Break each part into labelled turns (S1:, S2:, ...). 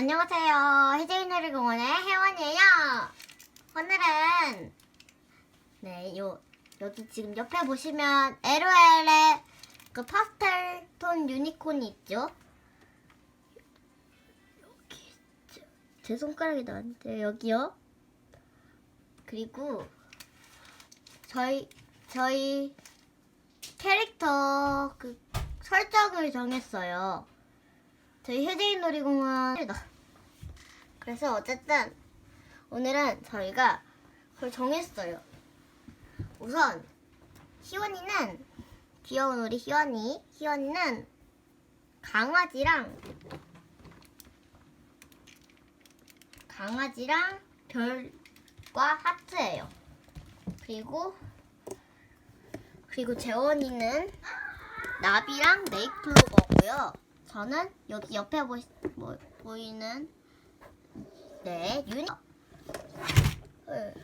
S1: 안녕하세요. 해제이너리 공원의 혜원이에요. 오늘은 네, 요 여기 지금 옆에 보시면 LOL의 그 파스텔 톤 유니콘이 있죠? 여기 제, 제 손가락이 나왔는데 여기요. 그리고 저희 저희 캐릭터 그 설정을 정했어요. 저희 해제인 놀이공원 그래서 어쨌든 오늘은 저희가 그걸 정했어요. 우선 희원이는 귀여운 우리 희원이 희원이는 강아지랑 강아지랑 별과 하트예요. 그리고 그리고 재원이는 나비랑 네이클로버고요. 저는 여기 옆에 보이, 뭐, 보이는 네 유니 네.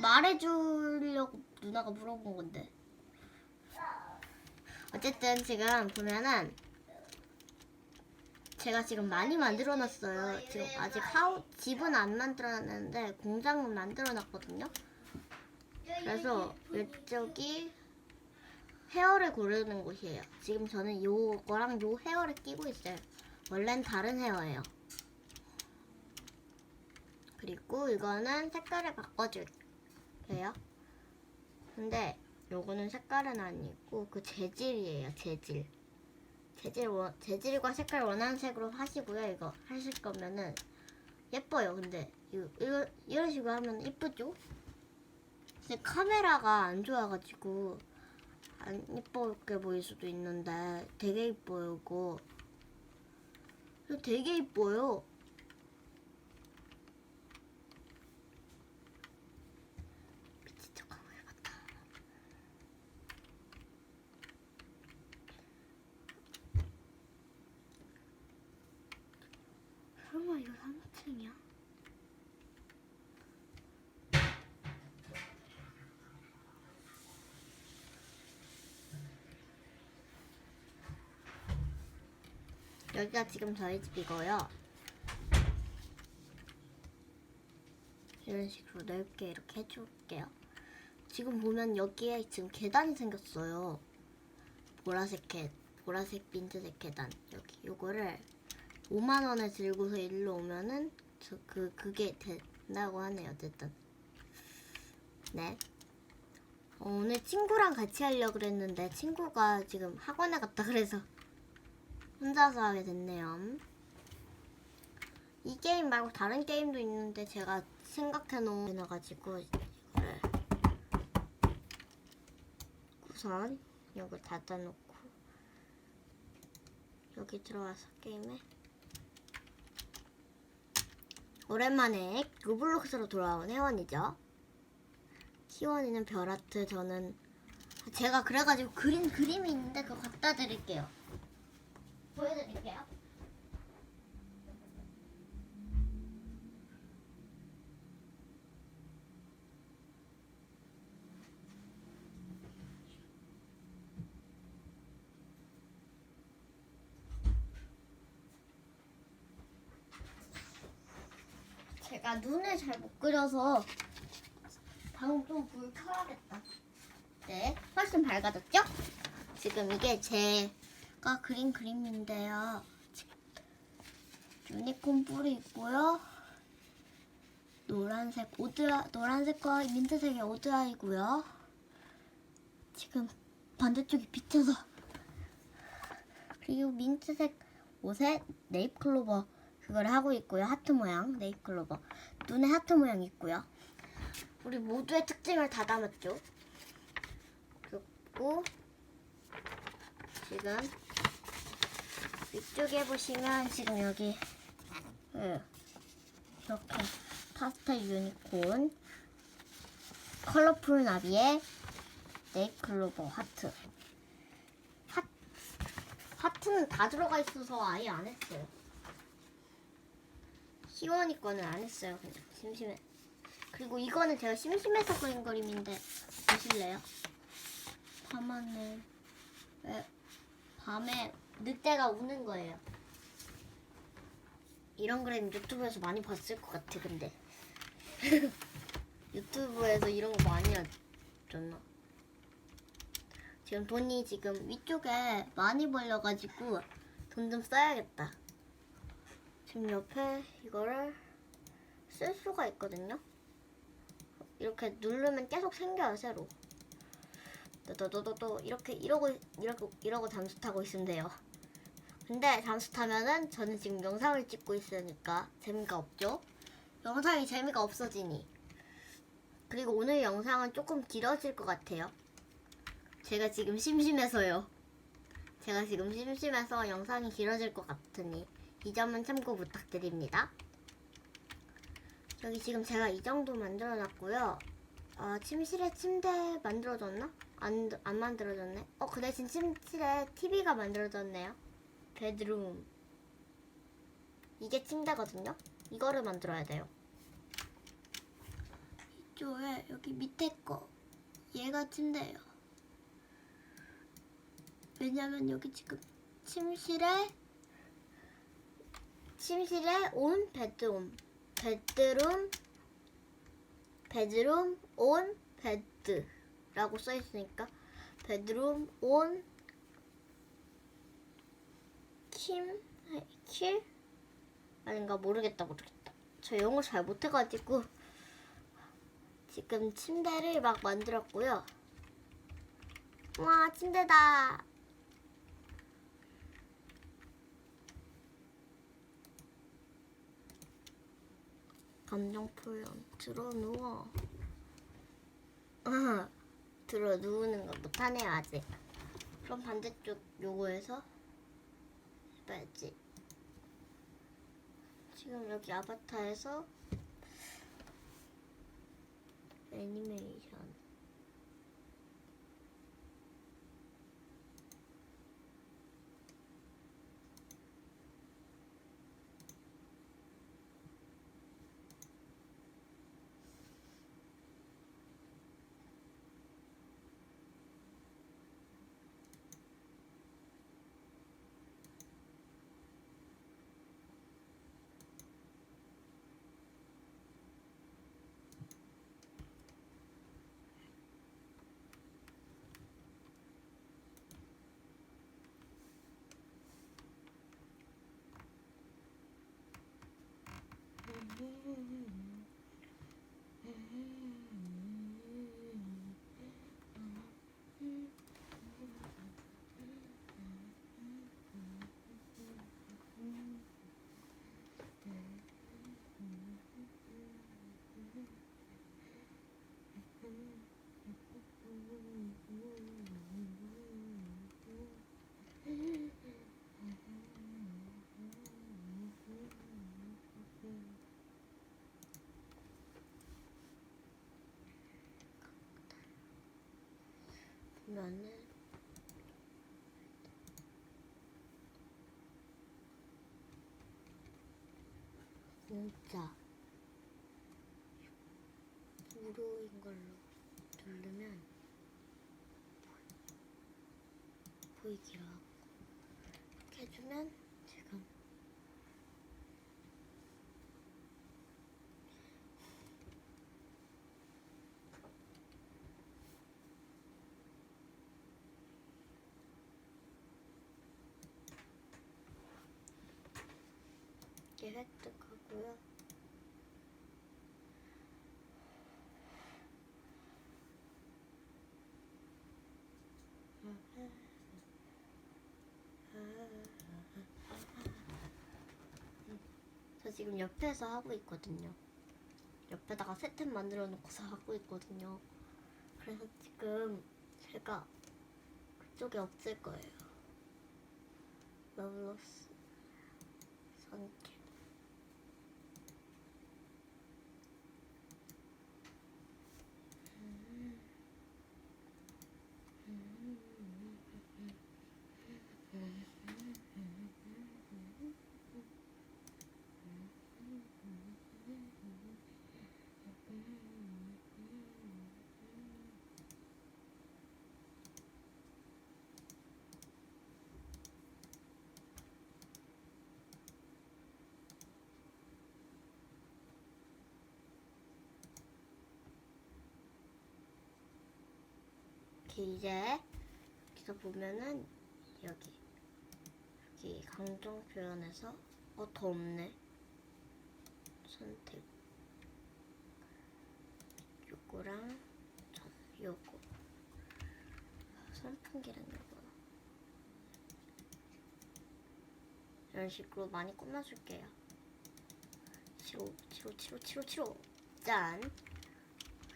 S1: 말해주려고 누나가 물어본 건데. 어쨌든 지금 보면은 제가 지금 많이 만들어 놨어요. 지금 아직 하우 집은 안 만들어 놨는데 공장은 만들어 놨거든요. 그래서 이쪽이 헤어를 고르는 곳이에요. 지금 저는 요거랑 요 헤어를 끼고 있어요. 원래는 다른 헤어예요. 그리고 이거는 색깔을 바꿔줄게요. 근데 요거는 색깔은 아니고 그 재질이에요. 재질. 재질 원, 재질과 색깔 원하는 색으로 하시고요. 이거 하실 거면은 예뻐요. 근데 이거, 이거 이런 식으로 하면 이쁘죠? 근데 카메라가 안 좋아가지고 안 이쁘게 보일 수도 있는데 되게 이뻐요. 이거. 되게 이뻐요. 미친 척하고 해봤다. 설마 이거 3층이야? 여기가 지금 저희 집이고요. 이런 식으로 넓게 이렇게 해줄게요. 지금 보면 여기에 지금 계단이 생겼어요. 보라색 계, 보라색 민트색 계단. 여기 요거를 5만 원에 들고서 일로 오면은 저 그 그게 된다고 하네요. 어쨌든 네. 어, 오늘 친구랑 같이 하려고 그랬는데 친구가 지금 학원에 갔다 그래서 혼자서 하게 됐네요. 이 게임 말고 다른 게임도 있는데 제가 생각해 놓아가지고 이거를 우선 이걸 닫아놓고 여기 들어와서 게임에 오랜만에 로블록스로 돌아온 혜원이죠. 희원이는 별아트 저는 제가 그래가지고 그린 그림이 있는데 그거 갖다 드릴게요. 보여드릴게요. 제가 눈을 잘 못 그려서 방좀 불 켜야겠다. 네, 훨씬 밝아졌죠? 지금 이게 제 가 그린 그림인데요. 유니콘 뿔이 있고요. 노란색 오드아 노란색과 민트색의 오드아이고요. 지금 반대쪽이 비쳐서 그리고 민트색 옷에 네잎 클로버 그걸 하고 있고요. 하트 모양 네잎 클로버 눈에 하트 모양 있고요. 우리 모두의 특징을 다 담았죠. 그리고 지금 위쪽에 보시면 지금 여기 예, 이렇게 파스텔 유니콘 컬러풀 나비의 네잎클로버 하트 하, 하트는 다 들어가 있어서 아예 안 했어요. 희원이 거는 안 했어요. 그냥 심심해. 그리고 이거는 제가 심심해서 그린 그림인데 보실래요? 밤하늘 에, 밤에 늑대가 우는 거예요. 이런 그림 유튜브에서 많이 봤을 것 같아, 근데. 유튜브에서 이런 거 많이 하잖아. 지금 돈이 지금 위쪽에 많이 벌려가지고 돈 좀 써야겠다. 지금 옆에 이거를 쓸 수가 있거든요. 이렇게 누르면 계속 생겨요, 새로. 또또또또 이렇게 이러고 이러고 이러고 잠수 타고 있으면 돼요. 근데 잠수 타면은 저는 지금 영상을 찍고 있으니까 재미가 없죠. 영상이 재미가 없어지니. 그리고 오늘 영상은 조금 길어질 것 같아요. 제가 지금 심심해서요. 제가 지금 심심해서 영상이 길어질 것 같으니 이 점은 참고 부탁드립니다. 여기 지금 제가 이 정도 만들어 놨고요. 아, 침실에 침대 만들어졌나? 안, 안 만들어졌네. 어, 그 대신 침실에 TV가 만들어졌네요. 베드룸. 이게 침대거든요. 이거를 만들어야 돼요. 이쪽에 여기 밑에 거. 얘가 침대예요. 왜냐면 여기 지금 침실에 침실에 온 베드룸. 베드룸 베드룸 온 베드라고 써 있으니까 베드룸 온 킴, 킬 아닌가 모르겠다 모르겠다. 저 영어 잘 못해가지고 지금 침대를 막 만들었고요. 와 침대다. 감정 표현 들어 누워. 아, 들어 누우는 거 못하네요 아직. 그럼 반대쪽 요거에서 해봐야지. 지금 여기 아바타에서 애니메이션. Mm-hmm. 보면은 진짜. 무료인 걸로 누르면 보이기로 하고 이렇게 해주면 지금 이렇게 획득하고요. 저 지금 옆에서 하고 있거든요. 옆에다가 세트 만들어 놓고서 하고 있거든요. 그래서 지금 제가 그쪽에 없을 거예요. 러블로스 선캡. 이렇게 이제 여기서 보면은 여기. 여기 강정 표현에서 어 더 없네. 선택. 요거랑 전 요거. 선풍기랑 요거. 이런 식으로 많이 꾸며줄게요. 치로 치로 치로 치로 치로 짠.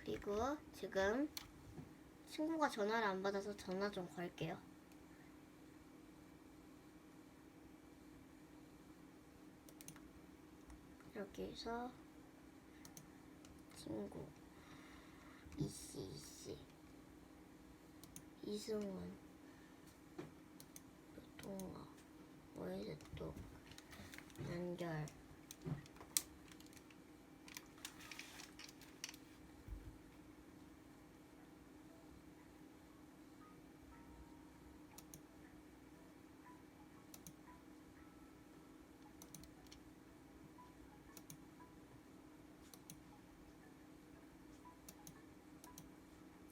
S1: 그리고 지금 친구가 전화를 안 받아서 전화 좀 걸게요. 여기서 친구 이씨 이씨 이승훈 통화 월세톡 연결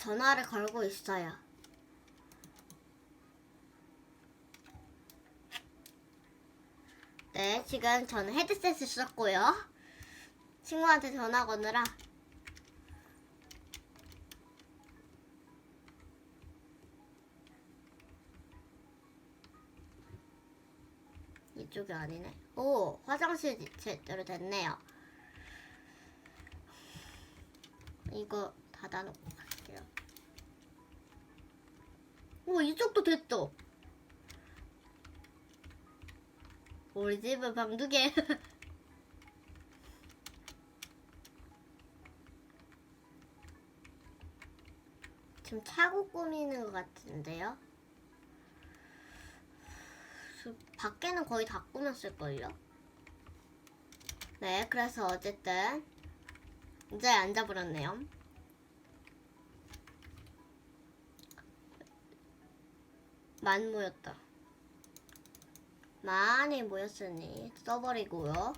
S1: 전화를 걸고 있어요. 네, 지금 저는 헤드셋을 썼고요. 친구한테 전화 거느라 이쪽이 아니네. 오, 화장실 제대로 됐네요. 이거 닫아놓고 오, 이쪽도 됐어. 우리 집은 방 두 개. 지금 차고 꾸미는 것 같은데요? 저 밖에는 거의 다 꾸몄을걸요? 네, 그래서 어쨌든 이제 앉아버렸네요. 많이 모였다. 많이 모였으니 써버리고요.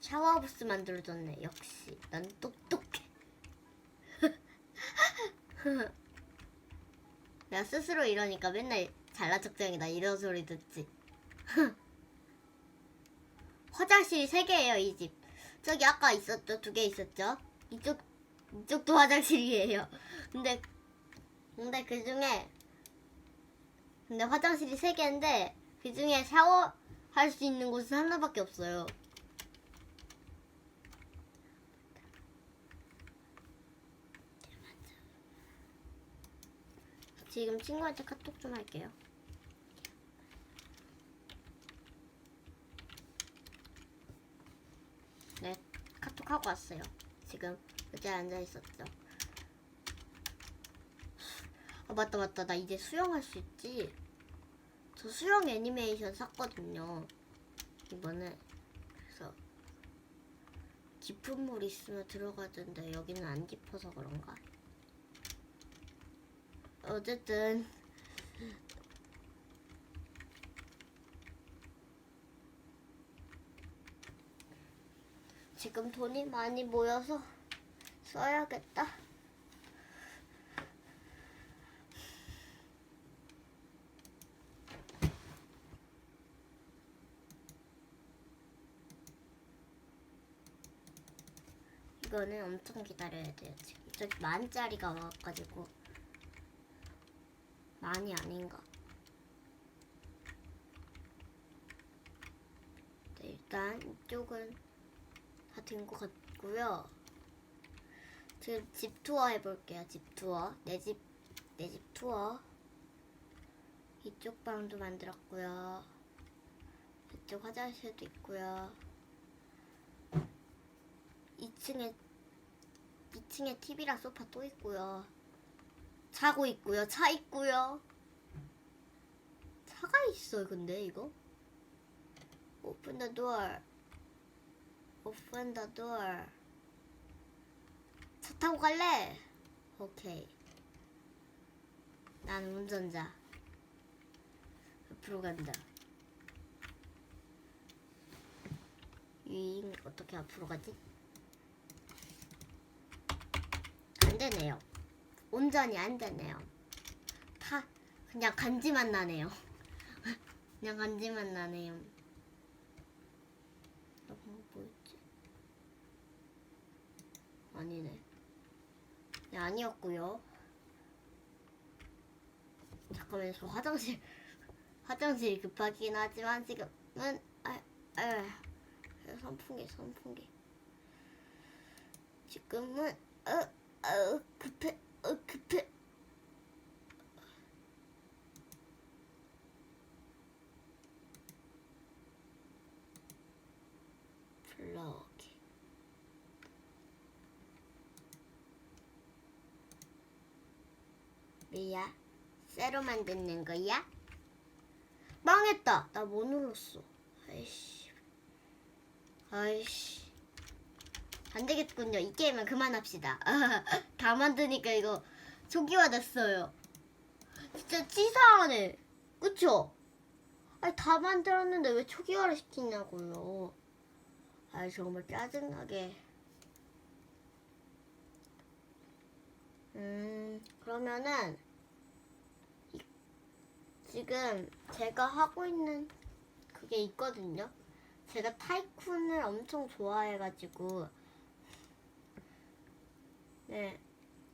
S1: 샤워부스 만들어줬네. 역시 난 똑똑해. 내가 스스로 이러니까 맨날 잘난 척쟁이다 이런 소리 듣지. 화장실이 세 개예요 이 집. 저기 아까 있었죠 두 개 있었죠. 이쪽 이쪽도 화장실이에요. 근데 근데 그 중에 근데 화장실이 세 개인데 그 중에 샤워 할 수 있는 곳은 하나밖에 없어요. 지금 친구한테 카톡 좀 할게요. 네, 카톡 왔어요. 지금 의자에 앉아 있었죠. 아 맞다 맞다 나 이제 수영할 수 있지. 저 수영 애니메이션 샀거든요. 이번에 그래서 깊은 물 있으면 들어가던데 여기는 안 깊어서 그런가? 어쨌든 지금 돈이 많이 모여서 써야겠다. 이거는 엄청 기다려야 돼요. 지금 저기 만짜리가 와가지고 많이 아닌가. 네, 일단 이쪽은 다 된 것 같고요. 지금 집 투어 해볼게요. 집 투어. 내 집, 내 집 투어. 이쪽 방도 만들었고요. 이쪽 화장실도 있고요. 2층에 2층에 TV랑 소파 또 있고요. 자고 있고요. 차 있고요. 차가 있어요. 근데 이거 오픈 더 door. 오픈 더 door. 차 타고 갈래? 오케이. 난 운전자. 앞으로 간다. 이 어떻게 앞으로 가지? 안 되네요. 온전히 안 되네요. 다 그냥 간지만 나네요. 그냥 간지만 나네요. 나 방금 뭐였지? 아니네. 네, 아니었고요. 잠깐만요. 저 화장실 화장실이 급하긴 하지만 지금은 아, 아, 선풍기 선풍기 지금은 어, 어 급해 플러기 미야 새로 만드는 거야? 망했다. 나 뭐 눌렀어. 아이씨. 아이씨. 안 되겠군요. 이 게임은 그만합시다. 다 만드니까 이거 초기화 됐어요. 진짜 치사하네. 그쵸? 아니 다 만들었는데 왜 초기화를 시키냐고요. 아이 정말 짜증나게. 음 그러면은 이- 지금 제가 하고 있는 그게 있거든요. 제가 타이쿤을 엄청 좋아해가지고. 네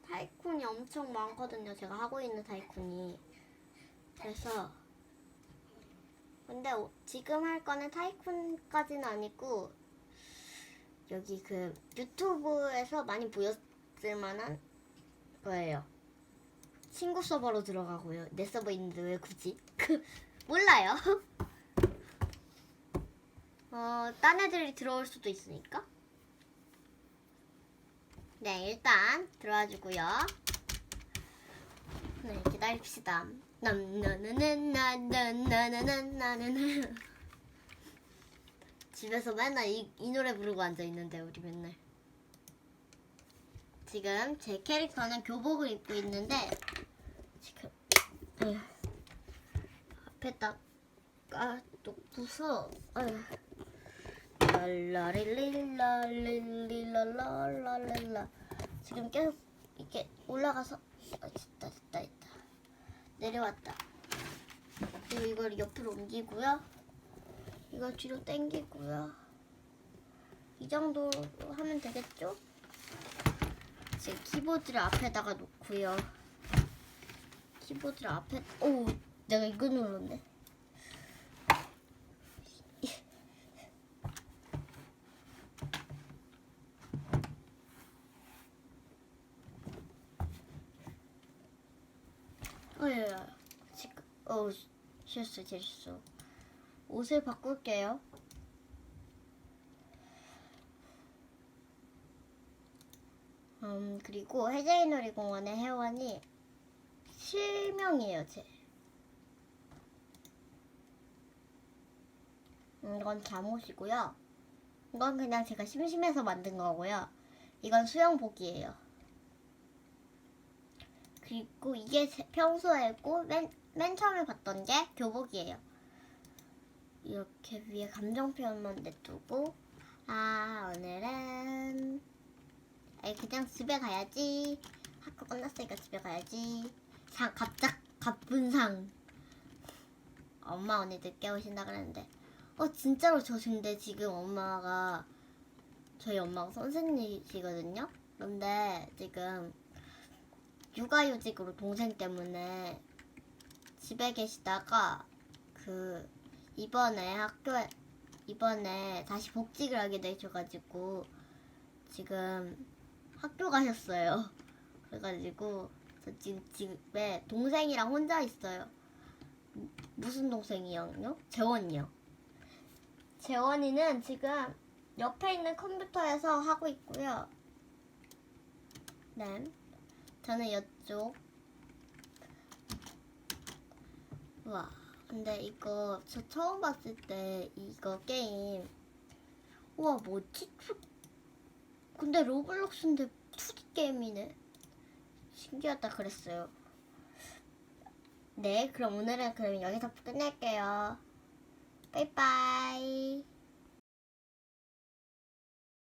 S1: 타이쿤이 엄청 많거든요. 제가 하고 있는 타이쿤이. 그래서 근데 오- 지금 할 거는 타이쿤까지는 아니고 여기 그 유튜브에서 많이 보였을 만한 거예요 친구 서버로 들어가고요 내 서버 있는데 왜 굳이 몰라요 어, 딴 애들이 들어올 수도 있으니까. 네, 일단 들어와 주고요. 네, 기다립시다. 집에서 맨날 이, 이 노래 부르고 앉아 있는데 우리 맨날. 지금 제 캐릭터는 교복을 입고 있는데 지금 앞에다 까또 부서. 에휴. 랄라릴릴라릴릴라라라라 지금 계속 이렇게 올라가서 아, 됐다 됐다 됐다 내려왔다 그리고 이걸 옆으로 옮기고요 이걸 뒤로 당기고요 이 정도로 하면 되겠죠? 제 키보드를 앞에다가 놓고요 키보드를 앞에 오 내가 이거 눌렀네 어예요. 지금 어 실수 실수. 옷을 바꿀게요. 음 그리고 해제이 놀이공원의 회원이 실명이에요 제. 음, 이건 잠옷이고요. 이건 그냥 제가 심심해서 만든 거고요. 이건 수영복이에요. 그리고 이게 제- 평소에 있고 맨, 맨 처음에 봤던 게 교복이에요. 이렇게 위에 감정 표현만 냅두고 아 그냥 집에 가야지. 학교 끝났으니까 집에 가야지. 상 갑작 갑분상. 엄마 오늘 늦게 오신다 그랬는데. 어 진짜로 저 근데 지금 엄마가 저희 엄마가 선생님이시거든요? 근데 지금 육아휴직으로 동생 때문에 집에 계시다가 그 이번에 학교에 이번에 다시 복직을 하게 되셔가지고 지금 학교 가셨어요. 그래가지고 저 지금 집에 동생이랑 혼자 있어요. 무- 무슨 동생이요? 재원이요. 재원이는 지금 옆에 있는 컴퓨터에서 하고 있고요. 네. 저는 이쪽. 와, 근데 이거 저 처음 봤을 때 이거 게임. 우와, 뭐지? 투- 근데 로블록스인데 2D 게임이네. 신기하다 그랬어요. 네, 그럼 오늘은 그럼 여기서 끝낼게요. 빠이빠이.